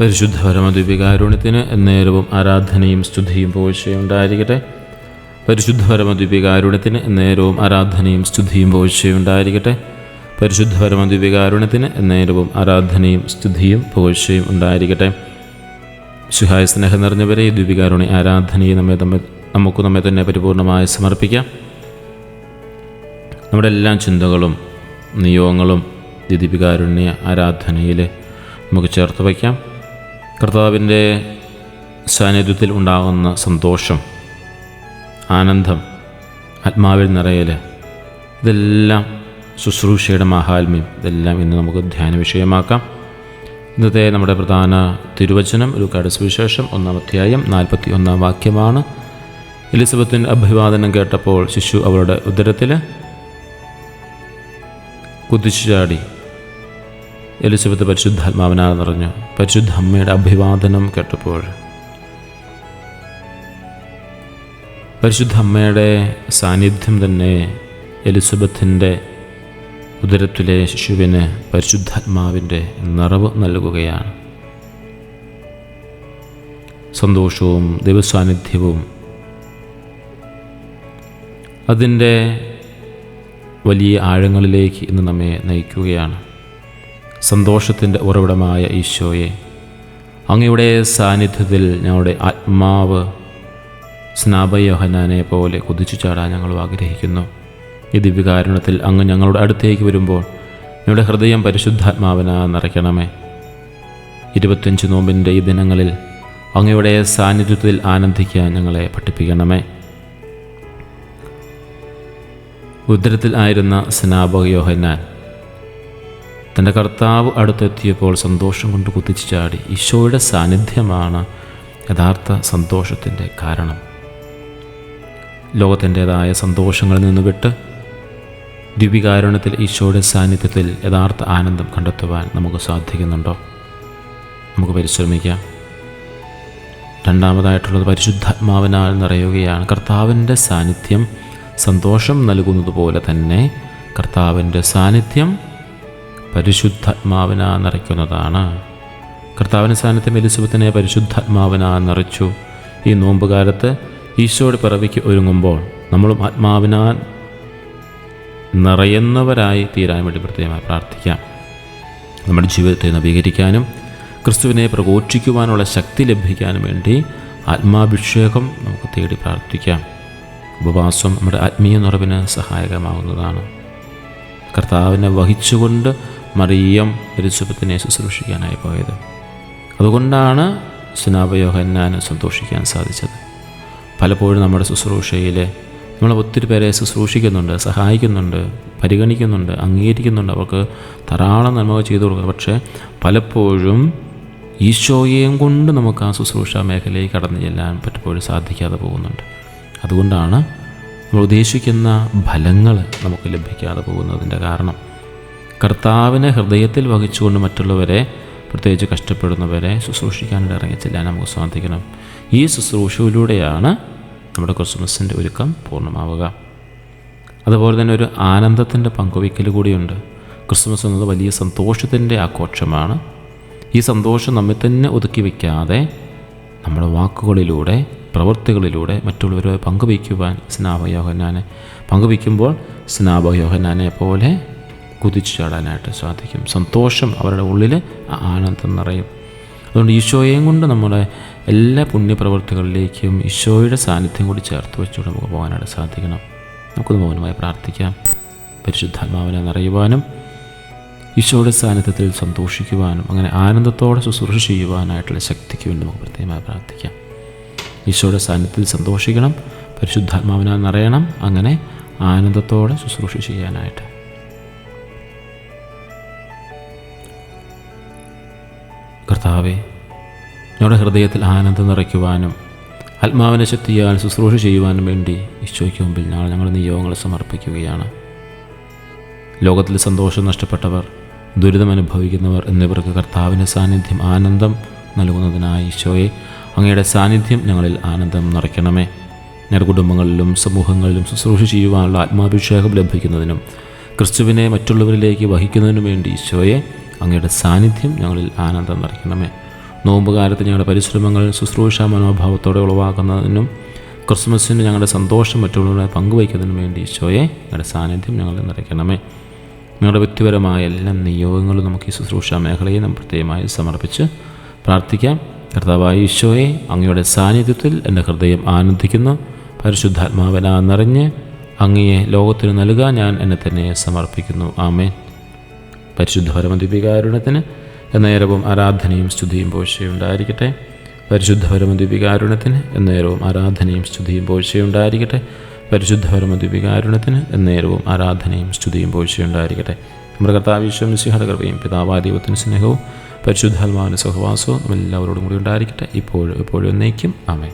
പരിശുദ്ധ പരമദ്വീപികാരുണ്യത്തിന് എന്നേരവും ആരാധനയും സ്തുതിയും പോഴ്ചയും ഉണ്ടായിരിക്കട്ടെ പരിശുദ്ധ പരമദ്വീപികാരുണ്യത്തിന് എന്നേരവും ആരാധനയും സ്തുതിയും പോഴ്ചയും ഉണ്ടായിരിക്കട്ടെ പരിശുദ്ധ പരമദ്വീപികാരുണ്യത്തിന് എന്നേരവും ആരാധനയും സ്തുതിയും പോഴ്ചയും ഉണ്ടായിരിക്കട്ടെ. ശുഹായ സ്നേഹം നിറഞ്ഞവരെ ഈ ദ്വീപികാരുണി ആരാധനയെ നമ്മെ തമ്മിൽ നമുക്ക് നമ്മെ തന്നെ പരിപൂർണമായി സമർപ്പിക്കാം. നമ്മുടെ എല്ലാ ചിന്തകളും നിയോഗങ്ങളും ദിദിപികാരുണ്യ ആരാധനയിൽ നമുക്ക് ചേർത്ത് വയ്ക്കാം. കർത്താവിന്റെ സാന്നിധ്യത്തിൽ ഉണ്ടാകുന്ന സന്തോഷം ആനന്ദം ആത്മാവിൽ നിറയൽ ഇതെല്ലാം ശുശ്രൂഷയുടെ മഹാത്മ്യം ഇതെല്ലാം ഇന്ന് നമുക്ക് ധ്യാന വിഷയമാക്കാം. ഇന്നത്തെ നമ്മുടെ പ്രധാന തിരുവചനം ഒരു സുവിശേഷം ഒന്നാം അധ്യായം നാൽപ്പത്തി ഒന്നാം വാക്യമാണ്. എലിസബത്തിന്റെ അഭിവാദനം കേട്ടപ്പോൾ ശിശു അവളുടെ ഉദരത്തിൽ കുതിച്ചു ചാടി എലിസബത്ത് പരിശുദ്ധാത്മാവിനാൽ നിറഞ്ഞു പരിശുദ്ധ അമ്മയുടെ അഭിവാദനം കേട്ടപ്പോൾ പരിശുദ്ധ അമ്മയുടെ സാന്നിധ്യം തന്നെ എലിസബത്തിന്റെ ഉദരത്തിലെ ശിശുവിന് പരിശുദ്ധാത്മാവിന്റെ നിറവ് നൽകുകയാണ്. സന്തോഷവും ദൈവസാന്നിധ്യവും അതിന്റെ വലിയ ആഴങ്ങളിലേക്ക് ഇന്ന് നമ്മെ നയിക്കുകയാണ്. സന്തോഷത്തിന്റെ ഉറവിടമായ ഈശോയെ. അങ്ങയുടെ സാന്നിധ്യത്തിൽ ഞങ്ങളുടെ ആത്മാവ് സ്നാപയോഹനാനെ പോലെ കുതിച്ചു ചാടാൻ ഞങ്ങൾ ആഗ്രഹിക്കുന്നു. ഈ ദിവ്യകാരണത്തിൽ അങ്ങ് ഞങ്ങളുടെ അടുത്തേക്ക് വരുമ്പോൾ ഞങ്ങളുടെ ഹൃദയം പരിശുദ്ധാത്മാവിനാ നിറയ്ക്കണമേ. ഇരുപത്തഞ്ച് നോമ്പിന്റെ ഈ ദിനങ്ങളിൽ അങ്ങയുടെ സാന്നിധ്യത്തിൽ ആനന്ദിക്കാൻ ഞങ്ങളെ പഠിപ്പിക്കണമേ. ഉദരത്തിൽ ആയിരുന്ന സ്നാപകയോഹന്നാൻ തന്റെ കർത്താവ് അടുത്തെത്തിയപ്പോൾ സന്തോഷം കൊണ്ട് കുത്തിച്ചു ചാടി. ഈശോയുടെ സാന്നിധ്യമാണ് യഥാർത്ഥ സന്തോഷത്തിന്റെ കാരണം. ലോകത്തിന്റെതായ സന്തോഷങ്ങളിൽ നിന്ന് വിട്ട് ദിവ്യകാരുണ്യത്തിൽ ഈശോയുടെ സാന്നിധ്യത്തിൽ യഥാർത്ഥ ആനന്ദം കണ്ടെത്തുവാൻ നമുക്ക് സാധിക്കുന്നുണ്ടോ? നമുക്ക് പരിശ്രമിക്കാം. രണ്ടാമതായിട്ടുള്ളത് പരിശുദ്ധാത്മാവിനാൽ നിറയുകയാണ്. കർത്താവിന്റെ സാന്നിധ്യം സന്തോഷം നൽകുന്നത് പോലെ തന്നെ കർത്താവിന്റെ സാന്നിധ്യം പരിശുദ്ധാത്മാവിനാ നിറയ്ക്കുന്നതാണ്. കർത്താവിന് സാന്നിധ്യം എലിസബത്തിനെ പരിശുദ്ധാത്മാവിനാ നിറച്ചു. ഈ നോമ്പുകാലത്ത് ഈശോയുടെ പിറവിക്ക് ഒരുങ്ങുമ്പോൾ നമ്മളും ആത്മാവിനാൽ നിറയുന്നവരായി തീരാൻ വേണ്ടി പ്രത്യേകമായി പ്രാർത്ഥിക്കാം. നമ്മുടെ ജീവിതത്തെ നവീകരിക്കാനും ക്രിസ്തുവിനെ പ്രഘോഷിക്കുവാനുള്ള ശക്തി ലഭിക്കാനും വേണ്ടി ആത്മാഭിഷേകം നമുക്ക് തേടി പ്രാർത്ഥിക്കാം. ഉപവാസം നമ്മുടെ ആത്മീയ നിറവിന് സഹായകമാകുന്നതാണ് കർത്താവിനെ വഹിച്ചുകൊണ്ട് മറിയം എലിസബത്തിനെ ശുശ്രൂഷിക്കാനായി പോയത്. അതുകൊണ്ടാണ് സ്നാപയോഹന്നാന് സന്തോഷിക്കാൻ സാധിച്ചത്. പലപ്പോഴും നമ്മുടെ ശുശ്രൂഷയിൽ നമ്മൾ ഒത്തിരി പേരെ ശുശ്രൂഷിക്കുന്നുണ്ട് സഹായിക്കുന്നുണ്ട് പരിഗണിക്കുന്നുണ്ട് അംഗീകരിക്കുന്നുണ്ട്. അവർക്ക് ധാരാളം നന്മകൾ ചെയ്തു കൊടുക്കുക പക്ഷേ പലപ്പോഴും ഈശോയെയും കൊണ്ട് നമുക്ക് ആ ശുശ്രൂഷ മേഖലയിൽ കടന്നു ചെല്ലാൻ പലപ്പോഴും സാധിക്കാതെ പോകുന്നുണ്ട്. അതുകൊണ്ടാണ് നമ്മൾ ഉദ്ദേശിക്കുന്ന ഫലങ്ങൾ നമുക്ക് ലഭിക്കാതെ പോകുന്നതിന്റെ കാരണം. കർത്താവിനെ ഹൃദയത്തിൽ വഹിച്ചുകൊണ്ട് മറ്റുള്ളവരെ പ്രത്യേകിച്ച് കഷ്ടപ്പെടുന്നവരെ ശുശ്രൂഷിക്കാനായിട്ട് ഇറങ്ങി ചെല്ലാൻ നമുക്ക് സാധിക്കണം ഈ ശുശ്രൂഷയിലൂടെയാണ് നമ്മുടെ ക്രിസ്മസിന്റെ ഒരുക്കം പൂർണമാവുക. അതുപോലെ തന്നെ ഒരു ആനന്ദത്തിന്റെ പങ്കുവയ്ക്കൽ കൂടിയുണ്ട്. ക്രിസ്മസ് എന്നത് വലിയ സന്തോഷത്തിന്റെ ആഘോഷമാണ്. ഈ സന്തോഷം നമ്മെ തന്നെ ഒതുക്കി വയ്ക്കാതെ നമ്മുടെ വാക്കുകളിലൂടെ പ്രവൃത്തികളിലൂടെ മറ്റുള്ളവരെ പങ്കുവയ്ക്കുവാൻ സ്നാപയോഹനാനെ പങ്കുവയ്ക്കുമ്പോൾ സ്നാപയോഹനാനെ പോലെ കുതിച്ചു ചാടാനായിട്ട് സാധിക്കും. സന്തോഷം അവരുടെ ഉള്ളിൽ ആനന്ദം നിറയും. അതുകൊണ്ട് ഈശോയെയും കൊണ്ട് നമ്മുടെ എല്ലാ പുണ്യപ്രവൃത്തികളിലേക്കും ഈശോയുടെ സാന്നിധ്യം കൂടി ചേർത്ത് വെച്ചുകൊണ്ട് നമുക്ക് പോകാനായിട്ട് സാധിക്കണം. നമുക്കൊന്ന് മൗനമായി പ്രാർത്ഥിക്കാം. പരിശുദ്ധാത്മാവിനെ നിറയുവാനും ഈശോയുടെ സാന്നിധ്യത്തിൽ സന്തോഷിക്കുവാനും അങ്ങനെ ആനന്ദത്തോടെ ശുശ്രൂഷ ചെയ്യുവാനായിട്ടുള്ള ശക്തിക്ക് വേണ്ടി നമുക്ക് പ്രത്യേകമായി പ്രാർത്ഥിക്കാം. ഈശോയുടെ സാന്നിധ്യത്തിൽ സന്തോഷിക്കണം പരിശുദ്ധാത്മാവിനാൽ നിറയണം അങ്ങനെ ആനന്ദത്തോടെ ശുശ്രൂഷ ചെയ്യാനായിട്ട്. കർത്താവെ ഞങ്ങളുടെ ഹൃദയത്തിൽ ആനന്ദം നിറയ്ക്കുവാനും ആത്മാവിനെ ശക്തിയാൽ ശുശ്രൂഷ ചെയ്യുവാനും വേണ്ടി ഈശോയ്ക്ക് മുമ്പിൽ ഞങ്ങൾ ഞങ്ങളുടെ നിയോഗങ്ങൾ സമർപ്പിക്കുകയാണ്. ലോകത്തിൽ സന്തോഷം നഷ്ടപ്പെട്ടവർ ദുരിതം അനുഭവിക്കുന്നവർ എന്നിവർക്ക് കർത്താവിന്റെ സാന്നിധ്യം ആനന്ദം നൽകുന്നതിനായി ഈശോയെ അങ്ങയുടെ സാന്നിധ്യം ഞങ്ങളിൽ ആനന്ദം നിറയ്ക്കണമേ. ഞങ്ങളുടെ കുടുംബങ്ങളിലും സമൂഹങ്ങളിലും ശുശ്രൂഷ ചെയ്യുവാനുള്ള ആത്മാഭിഷേകം ലഭിക്കുന്നതിനും ക്രിസ്തുവിനെ മറ്റുള്ളവരിലേക്ക് വഹിക്കുന്നതിനു വേണ്ടി ഈശോയെ അങ്ങയുടെ സാന്നിധ്യം ഞങ്ങളിൽ ആനന്ദം നിറയ്ക്കണമേ. നോമ്പുകാലത്ത് ഞങ്ങളുടെ പരിശ്രമങ്ങൾ ശുശ്രൂഷ മനോഭാവത്തോടെ ഉളവാക്കുന്നതിനും ക്രിസ്മസിന് ഞങ്ങളുടെ സന്തോഷം മറ്റുള്ളവരെ പങ്കുവയ്ക്കുന്നതിനും വേണ്ടി ഈശോയെ ഞങ്ങളുടെ സാന്നിധ്യം ഞങ്ങളിൽ നിറയ്ക്കണമേ. ഞങ്ങളുടെ വ്യക്തിപരമായ എല്ലാ നിയോഗങ്ങളും നമുക്ക് ഈ ശുശ്രൂഷ മേഖലയെ നാം പ്രത്യേകമായി സമർപ്പിച്ച് പ്രാർത്ഥിക്കാം. കർത്താവായ ഈശോയെ അങ്ങയുടെ സാന്നിധ്യത്തിൽ എന്റെ ഹൃദയം ആനന്ദിക്കുന്ന. പരിശുദ്ധാത്മാവന നിറഞ്ഞ് അങ്ങയെ ലോകത്തിന് നൽകാൻ ഞാൻ എന്നെ തന്നെ സമർപ്പിക്കുന്നു. ആമേൻ. പരിശുദ്ധ പരമദ്വീപികാരുണ്യത്തിന് എന്നേരവും ആരാധനയും സ്തുതിയും പോഴ്ചയുണ്ടായിരിക്കട്ടെ. പരിശുദ്ധ പരമദ്വീപികാരുണ്യത്തിന് എന്നേരവും ആരാധനയും സ്തുതിയും പോഴ്ചയുണ്ടായിരിക്കട്ടെ. പരിശുദ്ധ പരമദ്വീപികാരുണ്യത്തിന് എന്നേരവും ആരാധനയും സ്തുതിയും പോഴ്ചയുണ്ടായിരിക്കട്ടെ. നമ്മുടെ കർത്താവിശ്വം സിംഹയുടെ കൃപയും സ്നേഹവും പരിശുദ്ധാത്മാവിന്റെ സഹവാസവും നമ്മളെല്ലാവരോടും കൂടി ഉണ്ടായിരിക്കട്ടെ. ഇപ്പോഴും എപ്പോഴും എന്നേക്കും. ആമേ